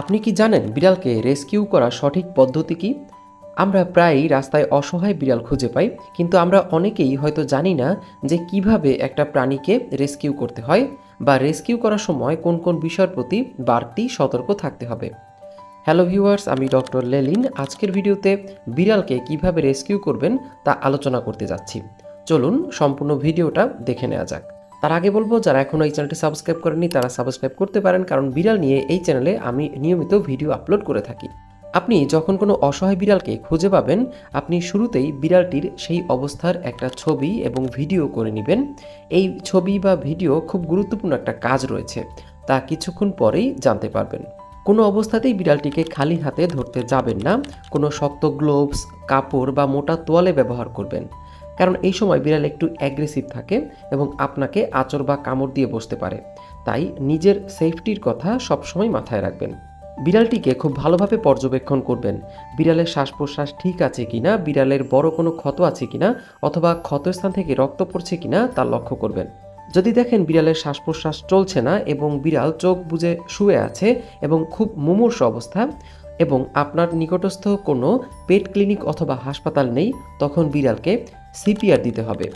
আপনি কি জানেন বিড়ালকে রেস্কিউ করা সঠিক পদ্ধতি কি? আমরা প্রায়ই রাস্তায় অসহায় বিড়াল খুঁজে পাই, কিন্তু আমরা অনেকেই হয়তো জানি না যে কীভাবে একটা প্রাণীকে রেস্কিউ করতে হয় বা রেস্কিউ করার সময় কোন কোন বিষয়ের প্রতি বাড়তি সতর্ক থাকতে হবে। হ্যালো ভিউয়ার্স, আমি ডক্টর লেলিন। আজকের ভিডিওতে বিড়ালকে কীভাবে রেস্কিউ করবেন তা আলোচনা করতে যাচ্ছি। চলুন সম্পূর্ণ ভিডিওটা দেখে নেওয়া যাক। তার আগে বলব, যারা এখনও এই চ্যানেলটি সাবস্ক্রাইব করেনি তারা সাবস্ক্রাইব করতে পারেন, কারণ বিড়াল নিয়ে এই চ্যানেলে আমি নিয়মিত ভিডিও আপলোড করে থাকি। আপনি যখন কোনো অসহায় বিড়ালকে খুঁজে পাবেন, আপনি শুরুতেই বিড়ালটির সেই অবস্থার একটা ছবি এবং ভিডিও করে নেবেন। এই ছবি বা ভিডিও খুব গুরুত্বপূর্ণ একটা কাজ রয়েছে, তা কিছুক্ষণ পরেই জানতে পারবেন। কোনো অবস্থাতেই বিড়ালটিকে খালি হাতে ধরতে যাবেন না, কোনো শক্ত গ্লোভস, কাপড় বা মোটা তোয়ালে ব্যবহার করবেন। কারণ এই সময় বিড়াল একটু অ্যাগ্রেসিভ থাকে এবং আপনাকে আচর বা কামড় দিয়ে বসতে পারে। তাই নিজের সেফটির কথা সবসময় মাথায় রাখবেন। বিড়ালটিকে খুব ভালোভাবে পর্যবেক্ষণ করবেন, বিড়ালের শ্বাস প্রশ্বাস ঠিক আছে কিনা, বিড়ালের বড় কোনো ক্ষত আছে কিনা, অথবা ক্ষতস্থান থেকে রক্ত পড়ছে কিনা তা লক্ষ্য করবেন। যদি দেখেন বিড়ালের শ্বাস প্রশ্বাস চলছে না এবং বিড়াল চোখ বুজে শুয়ে আছে এবং খুব মুমূর্ষ অবস্থা এবং আপনার নিকটস্থ কোনো পেট ক্লিনিক অথবা হাসপাতাল নেই, তখন বিড়ালকে সিপিআর দিতে হবে।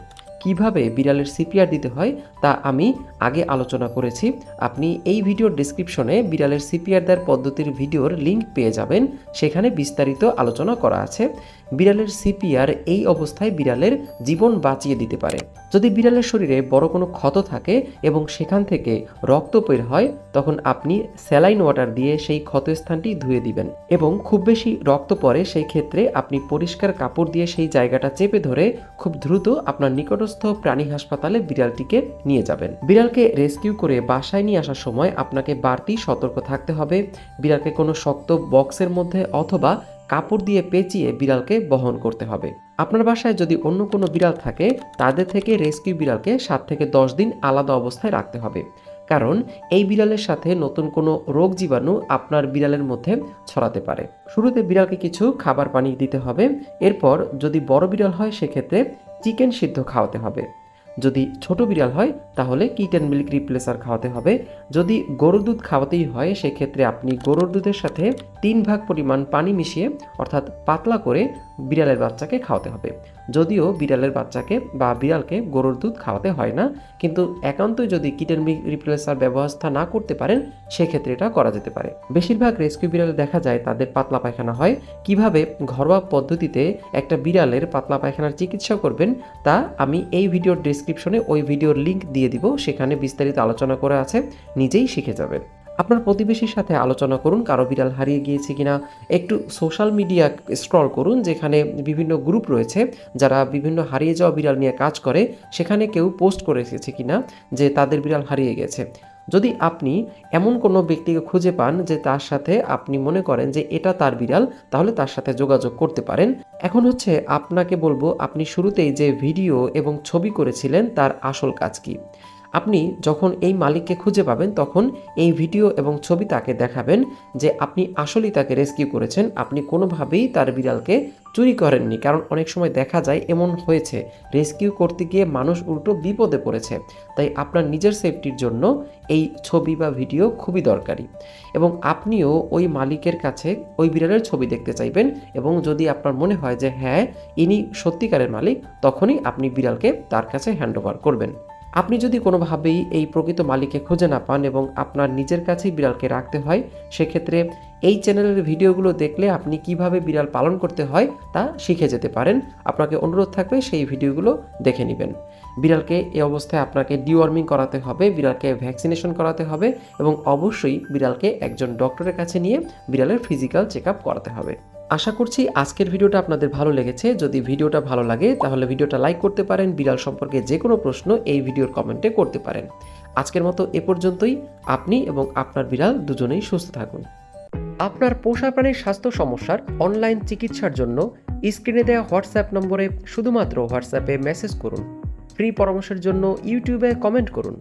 কীভাবে বিড়ালের সিপিআর দিতে হয় তা আমি আগে আলোচনা করেছি। আপনি এই ভিডিওর ডিসক্রিপশনে বিড়ালের সিপিআর দেওয়ার পদ্ধতির ভিডিওর লিঙ্ক পেয়ে যাবেন। সেখানে বিস্তারিত আলোচনা করা আছে। বিড়ালের সিপিআর এই অবস্থায় বিড়ালের জীবন বাঁচিয়ে দিতে পারে। যদি বিড়ালের শরীরে বড় কোনো ক্ষত থাকে এবং সেখান থেকে রক্ত বের হয়, তখন আপনি স্যালাইন ওয়াটার দিয়ে সেই ক্ষতস্থানটি ধুয়ে দিবেন এবং খুব বেশি রক্ত পড়ে সেই ক্ষেত্রে আপনি পরিষ্কার কাপড় দিয়ে সেই জায়গাটা চেপে ধরে খুব দ্রুত আপনার নিকটস্থ প্রাণী হাসপাতালে বিড়ালটিকে নিয়ে যাবেন। বিড়ালকে রেস্কিউ করে বাসায় নিয়ে আসার সময় আপনাকে বাড়তি সতর্ক থাকতে হবে। বিড়ালকে কোনো শক্ত বক্সের মধ্যে অথবা কাপড় দিয়ে পেঁচিয়ে বিড়ালকে বহন করতে হবে। আপনার বাসায় যদি অন্য কোনো বিড়াল থাকে, তাদের থেকে রেস্কিউ বিড়ালকে সাত থেকে দশ দিন আলাদা অবস্থায় রাখতে হবে। কারণ, এই বিড়ালের সাথে নতুন কোনো রোগ জীবাণু আপনার বিড়ালের মধ্যে ছড়াতে পারে। শুরুতে বিড়ালকে কিছু খাবার পানি দিতে হবে। এরপর যদি বড় বিড়াল হয়, সেক্ষেত্রে চিকেন সিদ্ধ খাওয়াতে হবে। যদি ছোট বিড়াল হয়, তাহলে কিট অ্যান্ড মিল্ক রিপ্লেসার খাওয়াতে হবে। যদি গরুর দুধ খাওয়াতেই হয়, সেক্ষেত্রে আপনি গরুর দুধের সাথে তিন ভাগ পরিমাণ পানি মিশিয়ে, অর্থাৎ পাতলা করে বিড়ালের বাচ্চাকে খাওয়াতে হবে। যদিও বিড়ালের বাচ্চাকে বা বিড়ালকে গরুর দুধ খাওয়াতে হয় না, কিন্তু একান্তই যদি কিট অ্যান্ড রিপ্লেসার ব্যবস্থা না করতে পারেন, সেক্ষেত্রে এটা করা যেতে পারে। বেশিরভাগ রেস্কিউ বিড়ালে দেখা যায় তাদের পাতলা পায়খানা হয়। কীভাবে ঘরোয়া পদ্ধতিতে একটা বিড়ালের পাতলা পায়খানার চিকিৎসা করবেন, তা আমি এই ভিডিওর ডিসক্রিপশনে ওই ভিডিওর লিঙ্ক দিয়ে দিব। সেখানে বিস্তারিত আলোচনা করে আছে, নিজেই শিখে যাবেন। আপনার প্রতিবেশীর সাথে আলোচনা করুন, কারও বিড়াল হারিয়ে গিয়েছে কিনা। একটু সোশ্যাল মিডিয়া স্ক্রল করুন, যেখানে বিভিন্ন গ্রুপ রয়েছে, যারা বিভিন্ন হারিয়ে যাওয়া বিড়াল নিয়ে কাজ করে, সেখানে কেউ পোস্ট করে এসেছে কিনা, যে তাদের বিড়াল হারিয়ে গেছে। যদি আপনি এমন কোনো ব্যক্তিকে খুঁজে পান, যে তার সাথে আপনি মনে করেন যে এটা তার বিড়াল, তাহলে তার সাথে যোগাযোগ করতে পারেন। এখন হচ্ছে আপনাকে বলব, আপনি শুরুতেই যে ভিডিও এবং ছবি করেছিলেন, তার আসল কাজ কি? আপনি যখন এই মালিককে খুঁজে পাবেন, তখন এই ভিডিও এবং ছবি তাকে দেখাবেন যে আপনি আসলেই তাকে রেস্কিউ করেছেন। আপনি কোনোভাবেই তার বিড়ালকে চুরি করেননি। কারণ অনেক সময় দেখা যায় এমন হয়েছে, রেস্কিউ করতে গিয়ে মানুষ উল্টো বিপদে পড়েছে। তাই আপনার নিজের সেফটির জন্য এই ছবি বা ভিডিও খুবই দরকারি। এবং আপনিও ওই মালিকের কাছে ওই বিড়ালের ছবি দেখতে চাইবেন এবং যদি আপনার মনে হয় যে হ্যাঁ ইনি সত্যিকারের মালিক, তখনই আপনি বিড়ালকে তার কাছে হ্যান্ড করবেন। আপনি যদি কোনোভাবেই এই প্রকৃত মালিককে খুঁজে না পান এবং আপনার নিজের কাছেই বিড়ালকে রাখতে হয়, সেক্ষেত্রে এই চ্যানেলের ভিডিওগুলো দেখলে আপনি কীভাবে বিড়াল পালন করতে হয় তা শিখে যেতে পারেন। আপনাকে অনুরোধ থাকবে সেই ভিডিওগুলো দেখে নেবেন। বিড়ালকে এই অবস্থায় আপনাকে ডিওয়ার্মিং করাতে হবে, বিড়ালকে ভ্যাকসিনেশন করাতে হবে এবং অবশ্যই বিড়ালকে একজন ডক্টরের কাছে নিয়ে বিড়ালের ফিজিক্যাল চেক করাতে হবে। আশা করছি আজকের ভিডিওটা আপনাদের ভালো লেগেছে। যদি ভিডিওটা ভালো লাগে, তাহলে ভিডিওটা লাইক করতে পারেন, বিড়াল সম্পর্কে যে কোনো প্রশ্ন এই ভিডিওর কমেন্টে করতে পারেন। আজকের মতো এ পর্যন্তই। আপনি এবং আপনার বিড়াল দুজনেই সুস্থ থাকুন। আপনার পোষা প্রাণীর স্বাস্থ্য সমস্যার অনলাইন চিকিৎসার জন্য স্ক্রিনে দেওয়া হোয়াটসঅ্যাপ নম্বরে শুধুমাত্র হোয়াটসঅ্যাপে মেসেজ করুন। ফ্রি পরামর্শের জন্য ইউটিউবে কমেন্ট করুন।